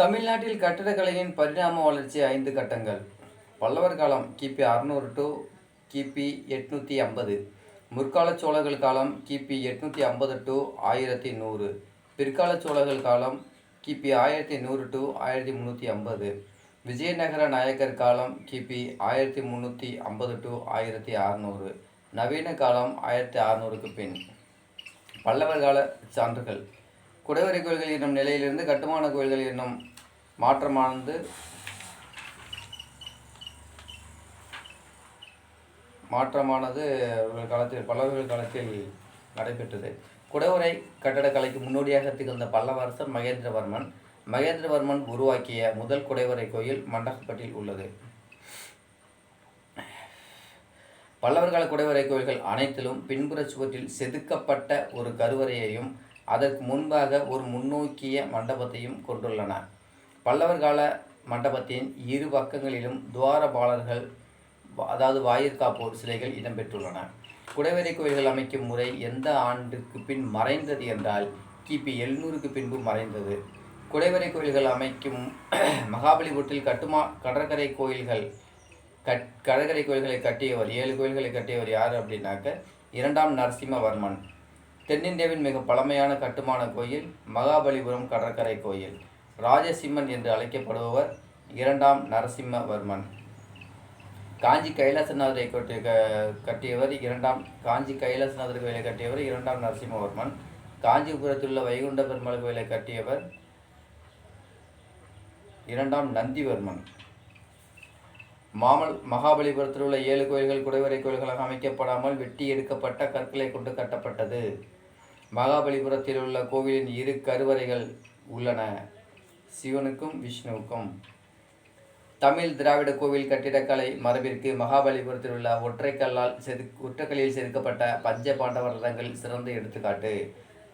தமிழ்நாட்டில் கட்டிடக்கலையின் பரிணாம வளர்ச்சி ஐந்து கட்டங்கள். பல்லவர் காலம் கிபி அறுநூறு டு கிபி எட்நூற்றி ஐம்பது. முற்கால சோழர்கள் காலம் கிபி எட்நூற்றி ஐம்பது டு ஆயிரத்தி நூறு. பிற்கால சோழர்கள் காலம் கிபி ஆயிரத்தி நூறு டு ஆயிரத்தி முந்நூற்றி ஐம்பது. விஜயநகர நாயக்கர் காலம் கிபி ஆயிரத்தி முந்நூற்றி ஐம்பது டு ஆயிரத்தி அறநூறு. நவீன காலம் ஆயிரத்தி அறநூறுக்கு பின். பல்லவர் கால சான்றுகள். குடைவரை கோயில்கள் என்னும் நிலையிலிருந்து கட்டுமான கோயில்கள் என்னும் மாற்றமானது மாற்றமானது அவர்கள் காலத்தில் பல்லவர்கள் காலத்தில் நடைபெற்றது. குடைவரை கட்டடக்கலைக்கு முன்னோடியாக திகழ்ந்த பல்லவரசர் மகேந்திரவர்மன் மகேந்திரவர்மன் உருவாக்கிய முதல் குடைவரை கோயில் மண்டகப்பட்டில் உள்ளது. பல்லவர்கால குடைவரை கோயில்கள் அனைத்திலும் பின்புற சுவற்றில் செதுக்கப்பட்ட ஒரு கருவறையையும் அதற்கு முன்பாக ஒரு முன்னோக்கிய மண்டபத்தையும் கொண்டுள்ளன. பல்லவர் கால மண்டபத்தின் இரு பக்கங்களிலும் துவாரபாலர்கள் அதாவது வாயிற்காப்போர் சிலைகள் இடம்பெற்றுள்ளன. குடைவரை கோயில்கள் அமைக்கும் முறை எந்த ஆண்டுக்கு பின் மறைந்தது என்றால் கிபி எழுநூறுக்கு பின்பு மறைந்தது. குடைவரை கோயில்கள் அமைக்கும் மகாபலிபுரத்தில் கட்டுமா கடற்கரை கோயில்கள் கட் கடற்கரை கோயில்களை கட்டியவர் ஏழு கோயில்களை கட்டியவர் யார் அப்படின்னாக்க இரண்டாம் நரசிம்மவர்மன். தென்னிந்தியாவின் மிக பழமையான கட்டுமான கோயில் மகாபலிபுரம் கடற்கரை கோயில். ராஜசிம்மன் என்று அழைக்கப்படுபவர் இரண்டாம் நரசிம்மவர்மன். காஞ்சி கைலாசநாதரை கட்டி க- கட்டியவர் இரண்டாம் காஞ்சி கைலாசநாதர் கோயிலை கட்டியவர் இரண்டாம் நரசிம்மவர்மன். காஞ்சிபுரத்தில் உள்ள வைகுண்ட பெருமாள் கோயிலை கட்டியவர் இரண்டாம் நந்திவர்மன். மாமல் மகாபலிபுரத்தில் உள்ள ஏழு கோயில்கள் குடைவரை கோயில்களாக அமைக்கப்படாமல் வெட்டி எடுக்கப்பட்ட கற்களை கொண்டு கட்டப்பட்டது. மகாபலிபுரத்தில் உள்ள கோவிலின் இரு கருவறைகள் உள்ளன. சிவனுக்கும் விஷ்ணுவுக்கும். தமிழ் திராவிட கோவில் கட்டிடக்கலை மரபிற்கு மகாபலிபுரத்தில் உள்ள ஒற்றைக்கல்லால் செது ஒற்றைக்கல்லில் செதுக்கப்பட்ட பஞ்ச பாண்டவர் ரதங்கள் சிறந்த எடுத்துக்காட்டு.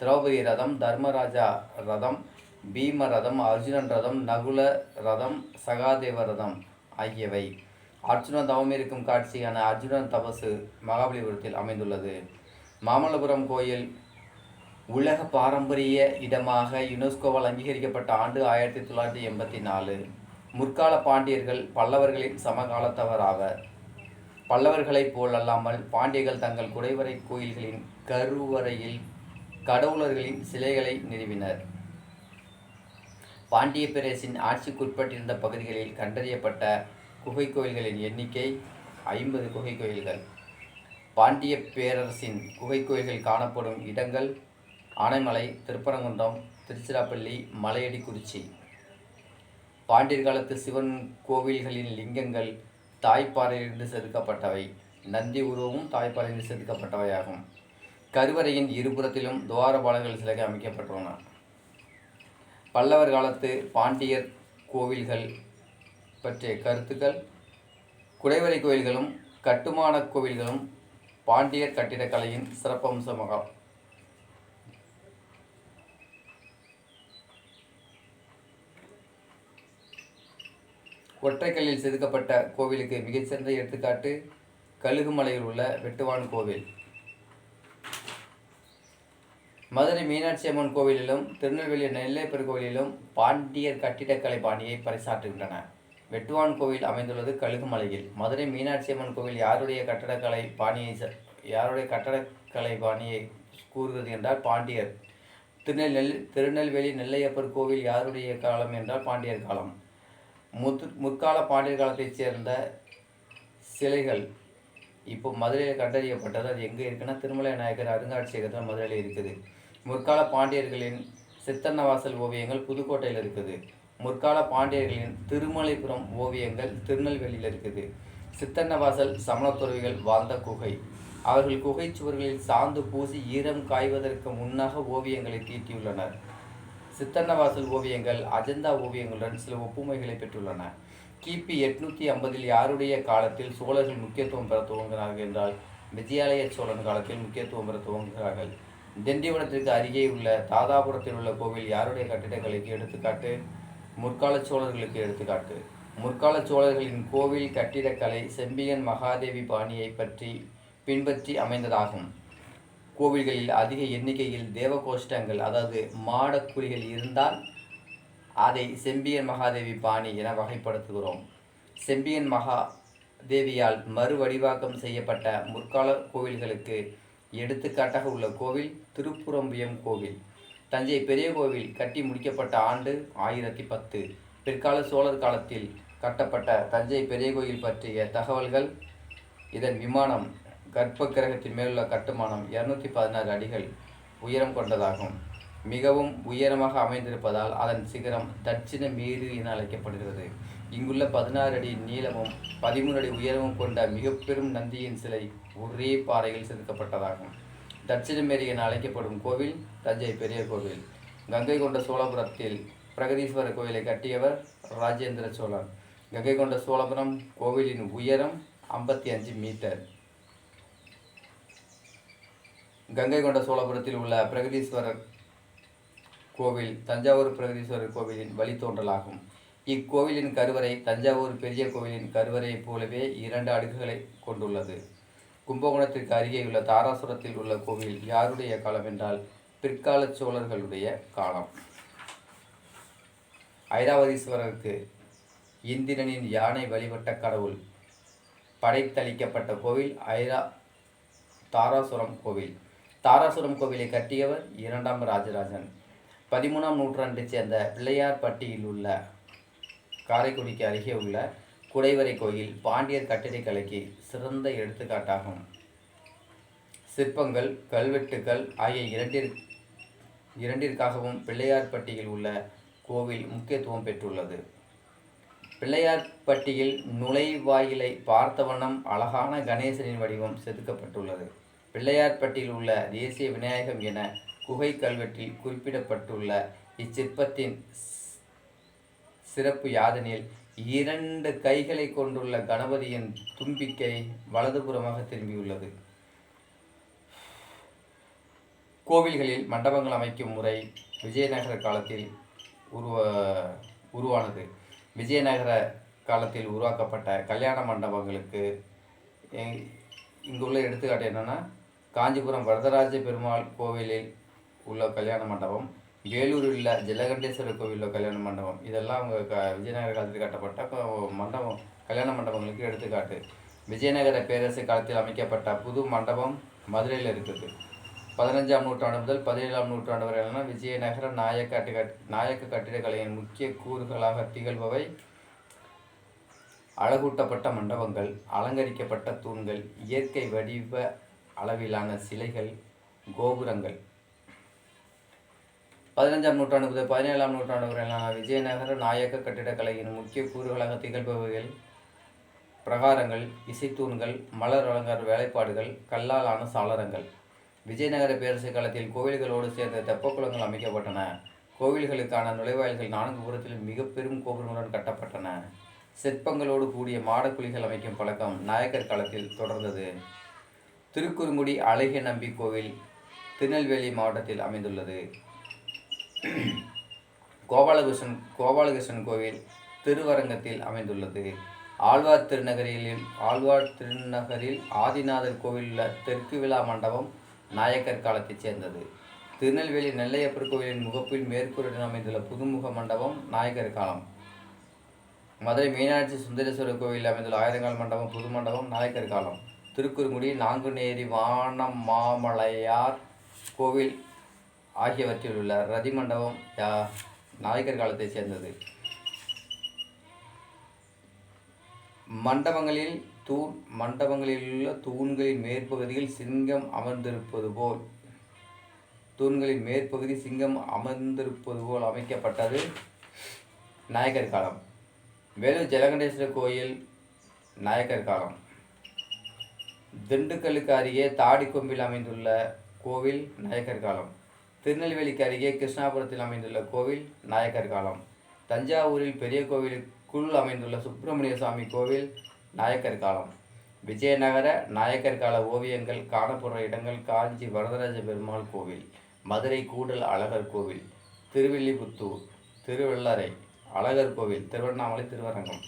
திரௌபதி ரதம் தர்மராஜா ரதம் பீம ரதம் அர்ஜுனன் ரதம் நகுல ரதம் சகாதேவ ரதம் ஆகியவை. அர்ஜுனன் தவம் இருக்கும் காட்சியான அர்ஜுனன் தபசு மகாபலிபுரத்தில் அமைந்துள்ளது. மாமல்லபுரம் கோயில் உலக பாரம்பரிய இடமாக யுனெஸ்கோவால் அங்கீகரிக்கப்பட்ட ஆண்டு ஆயிரத்தி தொள்ளாயிரத்தி எண்பத்தி நாலு. முற்கால பாண்டியர்கள் பல்லவர்களின் சமகாலத்தவர் ஆவர் பல்லவர்களைப் போலல்லாமல் பாண்டியர்கள் தங்கள் குடைவரை கோயில்களின் கருவறையில் கடவுளர்களின் சிலைகளை நிறுவினர். பாண்டிய பிரேசின் ஆட்சிக்குட்பட்டிருந்த பகுதிகளில் கண்டறியப்பட்ட குகை கோயில்களின் எண்ணிக்கை ஐம்பது குகை கோயில்கள். பாண்டிய பேரரசின் குகை கோயில்கள் காணப்படும் இடங்கள் ஆனைமலை திருப்பரங்குன்றம் திருச்சிராப்பள்ளி மலையடி குறிச்சி பாண்டியர் காலத்து சிவன் கோவில்களின் லிங்கங்கள் தாய்ப்பாறையிலிருந்து செதுக்கப்பட்டவை. நந்தி உருவமும் தாய்ப்பாறையிலிருந்து செதுக்கப்பட்டவையாகும். கருவறையின் இருபுறத்திலும் துவாரபாலங்கள் சிலை அமைக்கப்பட்டுள்ளன. பல்லவர் காலத்து பாண்டியர் கோவில்கள் பற்றிய கருத்துக்கள் குடைவரை கோயில்களும் கட்டுமான கோவில்களும் பாண்டியர் கட்டிடக்கலையின் சிறப்பம்சமாகும் ஒற்றைக்கல்லில் செதுக்கப்பட்ட கோவிலுக்கு மிகச்சிறந்த எடுத்துக்காட்டு கழுகுமலையில் உள்ள வெட்டுவான் கோவில். மதுரை மீனாட்சி அம்மன் கோவிலிலும் திருநெல்வேலி நெல்லையப்பர் கோவிலிலும் பாண்டியர் கட்டிடக்கலை பாணியை பறைசாற்றுகின்றன. வெட்டுவான் கோவில் அமைந்துள்ளது கழுகுமலையில். மதுரை மீனாட்சி அம்மன் கோவில் யாருடைய கட்டடக்கலை பாணியை யாருடைய கட்டடக்கலை பாணியை கூறுகிறது என்றால் பாண்டியர். திருநெல் திருநெல்வேலி நெல்லையப்பர் கோவில் யாருடைய காலம் என்றால் பாண்டியர் காலம். முத்து முற்கால பாண்டியர் காலத்தைச் சேர்ந்த சிலைகள் இப்போ மதுரையில் கண்டறியப்பட்டது. அது எங்கே இருக்குன்னா திருமலை நாயக்கர் அருங்காட்சியகத்தில் மதுரையில் இருக்குது. முற்கால பாண்டியர்களின் சித்தன்னவாசல் ஓவியங்கள் புதுக்கோட்டையில் இருக்குது. முற்கால பாண்டியர்களின் திருமலைபுரம் ஓவியங்கள் திருநெல்வேலியில் இருக்குது. சித்தன்னவாசல் சமணத்துறவிகள் வாழ்ந்த குகை. அவர்கள் குகை சுவர்களில் சாந்து பூசி ஈரம் காய்வதற்கு முன்னாக ஓவியங்களை தீட்டியுள்ளனர். சித்தன்னவாசல் ஓவியங்கள் அஜந்தா ஓவியங்களுடன் சில ஒப்புமைகளை பெற்றுள்ளன. கிபி எட்நூத்தி ஐம்பதில் யாருடைய காலத்தில் சோழர்கள் முக்கியத்துவம் பெற துவங்கினார்கள் என்றால் விஜயாலய சோழன் காலத்தில் முக்கியத்துவம் பெற துவங்குகிறார்கள். திண்டிவனத்திற்கு அருகே உள்ள தாதாபுரத்தில் உள்ள கோவில் யாருடைய கட்டிடக்கலைக்கு எடுத்துக்காட்டு? முற்கால சோழர்களுக்கு எடுத்துக்காட்டு. முற்கால சோழர்களின் கோவில் கட்டிடக்கலை செம்பியன் மகாதேவி பாணியை பற்றி பின்பற்றி அமைந்ததாகும். கோவில்களில் அதிக எண்ணிக்கையில் தேவகோஷ்டங்கள் அதாவது மாடக்குழிகள் இருந்தால் அதை செம்பியன் மகாதேவி பாணி என வகைப்படுத்துகிறோம். செம்பியன் மகாதேவியால் மறுவடிவாக்கம் செய்யப்பட்ட முற்கால கோவில்களுக்கு எடுத்துக்காட்டாக உள்ள கோவில் திருப்புறம்பியம் கோவில். தஞ்சை பெரிய கோவில் கட்டி முடிக்கப்பட்ட ஆண்டு ஆயிரத்தி பத்து. பிற்கால சோழர் காலத்தில் கட்டப்பட்ட தஞ்சை பெரிய கோயில் பற்றிய தகவல்கள் இதன் விமானம் கற்ப கிரகத்தின் மேலுள்ள கட்டுமானம் இரநூத்தி பதினாறு அடிகள் உயரம் கொண்டதாகும். மிகவும் உயரமாக அமைந்திருப்பதால் அதன் சிகரம் தட்சிண மேரு என அழைக்கப்படுகிறது. இங்குள்ள பதினாறு அடி நீளமும் பதிமூணு அடி உயரமும் கொண்ட மிக பெரும் நந்தியின் சிலை ஒரே பாறையில் செதுக்கப்பட்டதாகும். தட்சிணமேரி என அழைக்கப்படும் கோவில் தஞ்சை பெரிய கோவில். கங்கை கொண்ட சோழபுரத்தில் பிரகதீஸ்வரர் கோவிலை கட்டியவர் ராஜேந்திர சோழன். கங்கை கொண்ட சோழபுரம் கோவிலின் உயரம் ஐம்பத்தி அஞ்சு மீட்டர். கங்கை கொண்ட சோழபுரத்தில் உள்ள பிரகதீஸ்வரர் கோவில் தஞ்சாவூர் பிரகதீஸ்வரர் கோவிலின் வழித்தோன்றலாகும். இக்கோவிலின் கருவறை தஞ்சாவூர் பெரிய கோவிலின் கருவறையைப் போலவே இரண்டு அடுக்குகளை கொண்டுள்ளது. கும்பகோணத்திற்கு அருகேயுள்ள தாராசுரத்தில் உள்ள கோவில் யாருடைய காலம் என்றால் பிற்கால சோழர்களுடைய காலம். ஐராவதீஸ்வரருக்கு இந்திரனின் யானை வழிபட்ட கடவுள் படைத்தளிக்கப்பட்ட கோவில் ஐரா தாராசுரம் கோவில். தாராசுரம் கோவிலை கட்டியவர் இரண்டாம் ராஜராஜன். பதிமூணாம் நூற்றாண்டைச் சேர்ந்த பிள்ளையார்பட்டியில் உள்ள காரைக்குடிக்கு அருகே உள்ள குடைவரை கோயில் பாண்டியர் கட்டிடக்கலைக்கு சிறந்த எடுத்துக்காட்டாகும். சிற்பங்கள் கல்வெட்டுக்கள் ஆகிய இரண்டிற் இரண்டிற்காகவும் பிள்ளையார்பட்டியில் உள்ள கோவில் முக்கியத்துவம் பெற்றுள்ளது. பிள்ளையார்பட்டியில் நுழைவாயிலை பார்த்த வண்ணம் அழகான கணேசனின் வடிவம் செதுக்கப்பட்டுள்ளது. பிள்ளையார்பட்டியில் உள்ள தேசிய விநாயகம் என குகை கல்வெட்டில் குறிப்பிடப்பட்டுள்ள இச்சிற்பத்தின் சிறப்பு யாதெனில் இரண்டு கைகளை கொண்டுள்ள கணபதியின் தும்பிக்கை வலதுபுறமாக திரும்பியுள்ளது. கோவில்களில் மண்டபங்கள் அமைக்கும் முறை விஜயநகர காலத்தில் உருவ உருவானது. விஜயநகர காலத்தில் உருவாக்கப்பட்ட கல்யாண மண்டபங்களுக்கு எ- இங்குள்ள எடுத்துக்காட்டு என்னென்னா காஞ்சிபுரம் வரதராஜ பெருமாள் கோவிலில் உள்ள கல்யாண மண்டபம் வேலூரில் உள்ள ஜலகண்டேஸ்வரர் கோவிலில் கல்யாண மண்டபம். இதெல்லாம் அவங்க க விஜயநகர காலத்தில் கட்டப்பட்ட மண்டபம் கல்யாண மண்டபங்களுக்கு எடுத்துக்காட்டு. விஜயநகர பேரரசு காலத்தில் அமைக்கப்பட்ட புது மண்டபம் மதுரையில் இருக்குது. பதினஞ்சாம் நூற்றாண்டு முதல் பதினேழாம் நூற்றாண்டு வரையிலான விஜயநகர நாயக்க நாயக்க கட்டிடக்கலையின் முக்கிய கூறுகளாக திகழ்பவை அழகூட்டப்பட்ட மண்டபங்கள் அலங்கரிக்கப்பட்ட தூண்கள் இயற்கை வடிவ அளவிலான சிலைகள் கோபுரங்கள். பதினஞ்சாம் நூற்றாண்டு முதல் பதினேழாம் நூற்றாண்டு வரையிலான விஜயநகர நாயக்க கட்டிடக்கலையின் முக்கிய கூறுகளாக திகழ்பவைகள் பிரகாரங்கள் இசைத்தூண்கள் மலர் அலங்கார வேலைப்பாடுகள் கல்லாலான சாளரங்கள். விஜயநகர பேரரசு காலத்தில் கோவில்களோடு சேர்ந்த தெப்பக்குளங்கள் அமைக்கப்பட்டன. கோவில்களுக்கான நுழைவாயில்கள் நான்கு புறத்திலும் மிக பெரும் கோபுரங்களுடன் கட்டப்பட்டன. சிற்பங்களோடு கூடிய மாடக்குழிகள் அமைக்கும் பழக்கம் நாயக்கர் காலத்தில் தொடர்ந்தது. திருக்குறுங்குடி அழகிய நம்பி கோவில் திருநெல்வேலி மாவட்டத்தில் அமைந்துள்ளது. கோபாலகிருஷ்ணன் கோபாலகிருஷ்ணன் கோவில் திருவரங்கத்தில் அமைந்துள்ளது. ஆழ்வார் திருநகரில் ஆழ்வார் திருநகரில் ஆதிநாதர் கோவில் உள்ள தெற்கு விழா மண்டபம் நாயக்கர் காலத்தைச் சேர்ந்தது. திருநெல்வேலி நெல்லையப்பர் கோவிலின் முகப்பில் மேற்கூருடன் அமைந்துள்ள புதுமுக மண்டபம் நாயக்கர் காலம். மதுரை மீனாட்சி சுந்தரேஸ்வரர் கோவிலில் அமைந்துள்ள ஆயிரங்கால் மண்டபம் புது மண்டபம் நாயக்கர் காலம். திருக்குறுங்குடி நாங்குநேரி வானம் மாமலையார் கோவில் ஆகியவற்றில் உள்ள ரதி மண்டபம் யா- நாயக்கர் காலத்தைச் சேர்ந்தது. மண்டபங்களில் தூண் மண்டபங்களில் உள்ள தூண்களின் மேற்பகுதியில் சிங்கம் அமர்ந்திருப்பது போல் தூண்களின் மேற்பகுதி சிங்கம் அமர்ந்திருப்பது போல் அமைக்கப்பட்டது நாயக்கர் காலம். வேலூர் ஜலகண்டேஸ்வரர் கோயில் நாயக்கர் காலம். திண்டுக்கல்லுக்கு அருகே தாடிக்கொம்பில் அமைந்துள்ள கோவில் நாயக்கர் காலம். திருநெல்வேலிக்கு அருகே கிருஷ்ணாபுரத்தில் அமைந்துள்ள கோவில் நாயக்கர் காலம். தஞ்சாவூரில் பெரிய கோவிலுக்குள் அமைந்துள்ள சுப்பிரமணிய சுவாமி கோவில் நாயக்கர் காலம். விஜயநகர நாயக்கர் கால ஓவியங்கள் காணப்படுற இடங்கள் காஞ்சி வரதராஜ பெருமாள் கோவில் மதுரை கூடல் அழகர் கோவில் திருவில்லிபுத்தூர் திருவள்ளரை அழகர் கோவில் திருவண்ணாமலை திருவரங்கம்.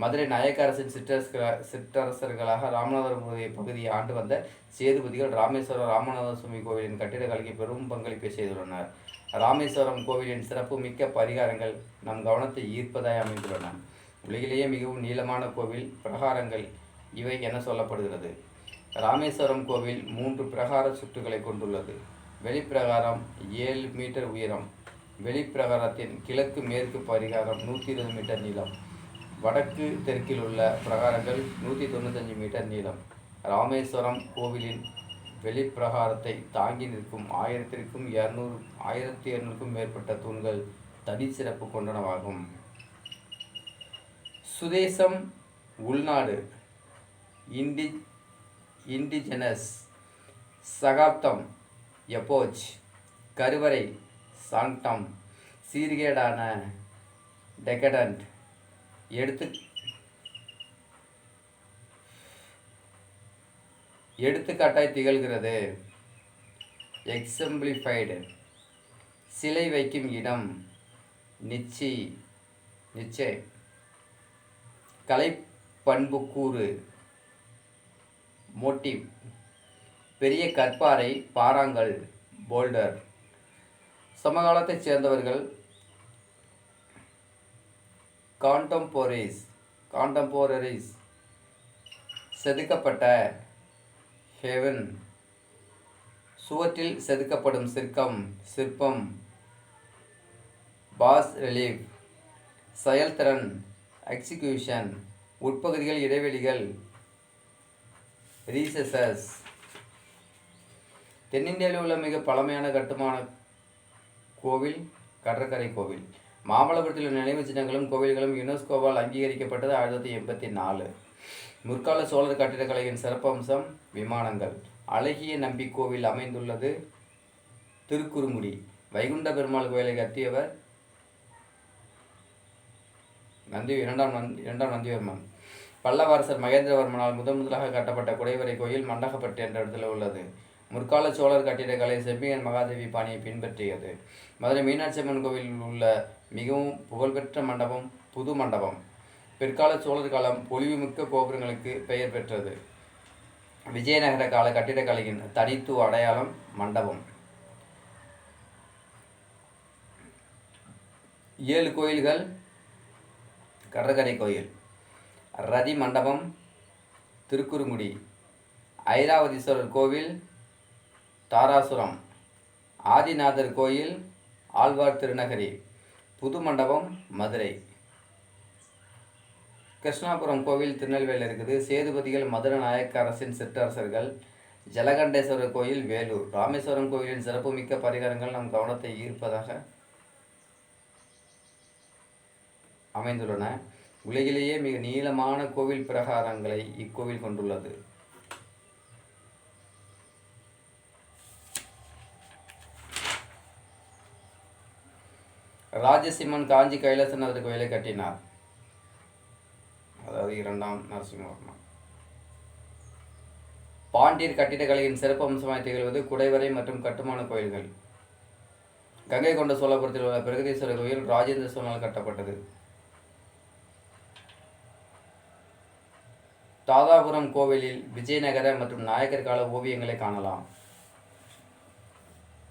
மதுரை நாயக்க அரசின் சிற்றரசர்களாக ராமநாதபுரம் பகுதியை ஆண்டு வந்த சேதுபதிகள் ராமேஸ்வரம் ராமநாத சுவாமி கோவிலின் கட்டிடக்கலைக்கு பெரும் பங்களிப்பை செய்துள்ளனர். ராமேஸ்வரம் கோவிலின் சிறப்பு மிக்க பரிகாரங்கள் நம் கவனத்தை ஈர்ப்பதாய் அமைந்துள்ளன. உலகிலேயே மிகவும் நீளமான கோவில் பிரகாரங்கள் இவை என சொல்லப்படுகிறது. ராமேஸ்வரம் கோவில் மூன்று பிரகார சுற்றுகளை கொண்டுள்ளது. வெளிப்பிரகாரம் ஏழு மீட்டர் உயரம் வெளிப்பிரகாரத்தின் கிழக்கு மேற்கு பரிகாரம் நூற்றி இருபது மீட்டர் நீளம் வடக்கு தெற்கில் உள்ள பிரகாரங்கள் நூற்றி தொண்ணூத்தஞ்சு மீட்டர் நீளம். ராமேஸ்வரம் கோவிலின் வெளிப்பிரகாரத்தை தாங்கி நிற்கும் ஆயிரத்திற்கும் இரநூறு ஆயிரத்தி இரநூறுக்கும் மேற்பட்ட தூண்கள் தனிச்சிறப்பு கொண்டனவாகும். சுதேசம் உள்நாடு இண்டி இண்டிஜெனஸ் சகாப்தம் எப்போச் கருவறை சாங்டம் சீர்கேடான டெகடன்ட் எடுத்து எடுத்துக்காட்டாய் திகழ்கிறது. எக்ஸம்பிளிஃபைடு சிலை வைக்கும் இடம். நிச்சி நிச்சய. கலைப்பண்புக்கூறு மோட்டிவ். பெரிய கற்பாறை பாறாங்கல் போல்டர். சமகாலத்தைச் சேர்ந்தவர்கள் காண்டம்போரேஸ் காண்டம்போரரிஸ் செதுக்கப்பட்ட ஹெவன். சுவற்றில் செதுக்கப்படும் சிற்பம் சிற்பம். பாஸ் ரிலீஃப் செயல்திறன் எக்ஸிக்யூஷன். உட்பகுதிகள் இடைவெளிகள் ரீசஸஸ். தென்னிந்தியாவில் உள்ள மிக பழமையான கட்டுமான கோவில் கடற்கரை கோவில். மாமல்லபுரத்தில் உள்ள நினைவு சின்னங்களும் கோவில்களும் யுனெஸ்கோவால் அங்கீகரிக்கப்பட்டது ஆயிரத்தி தொள்ளாயிரத்தி எண்பத்தி நாலு. முற்கால சோழர் கட்டிடக்கலையின் சிறப்பம்சம் விமானங்கள். அழகிய நம்பி கோவில் அமைந்துள்ளது திருக்குறுங்குடி வைகுண்ட பெருமாள் கோயிலை கத்தியவர் நந்தி இரண்டாம் நந்தி இரண்டாம் நந்திவர்மன். பல்லவரசர் மகேந்திரவர்மனால் முதன் முதலாக கட்டப்பட்ட குடைவரை கோயில் மண்டகப்பட்டு என்ற இடத்துல உள்ளது. முற்கால சோழர் கட்டிடக்கலை செம்பியன் மகாதேவி பாணியை பின்பற்றியது. மதுரை மீனாட்சி அம்மன் கோவிலில் உள்ள மிகவும் புகழ்பெற்ற மண்டபம் புது மண்டபம். பிற்கால சோழர் காலம் பொலிவுமிக்க கோபுரங்களுக்கு பெயர் பெற்றது. விஜயநகர கால கட்டிடக்கலையின் தனித்துவ அடையாளம் மண்டபம். ஏழு கோயில்கள். கடற்கரை கோயில். ரதி மண்டபம். திருக்குறுங்குடி. ஐராவதீஸ்வரர் கோவில். தாராசுரம். ஆதிநாதர் கோயில் ஆழ்வார் திருநகரி புது மண்டபம் மதுரை. கிருஷ்ணாபுரம் கோவில் திருநெல்வேலியில் இருக்குது. சேதுபதிகள் மதுர நாயக்க அரசின் சிற்றரசர்கள் ஜலகண்டேஸ்வரர் கோயில் வேலூர். ராமேஸ்வரம் கோயிலின் சிறப்புமிக்க பரிகாரங்கள் நம் கவனத்தை ஈர்ப்பதாக அமைந்துள்ளன. உலகிலேயே மிக நீளமான கோவில் பிரகாரங்களை இக்கோவில் கொண்டுள்ளது. ராஜசிம்மன் காஞ்சி கைலாசநாதர் கோயிலை கட்டினார். அதாவது இரண்டாம் நரசிம்மவர்மன். பாண்டியர் கட்டிடக்கலையின் சிறப்பு அம்சமாய் திகழ்வது குடைவரை மற்றும் கட்டுமான கோயில்கள். கங்கை கொண்ட சோழபுரத்தில் உள்ள பிரகதீஸ்வரர் கோயில் ராஜேந்திர சோழனால் கட்டப்பட்டது. தாதாபுரம் கோவிலில் விஜயநகர மற்றும் நாயக்கர் கால ஓவியங்களை காணலாம்.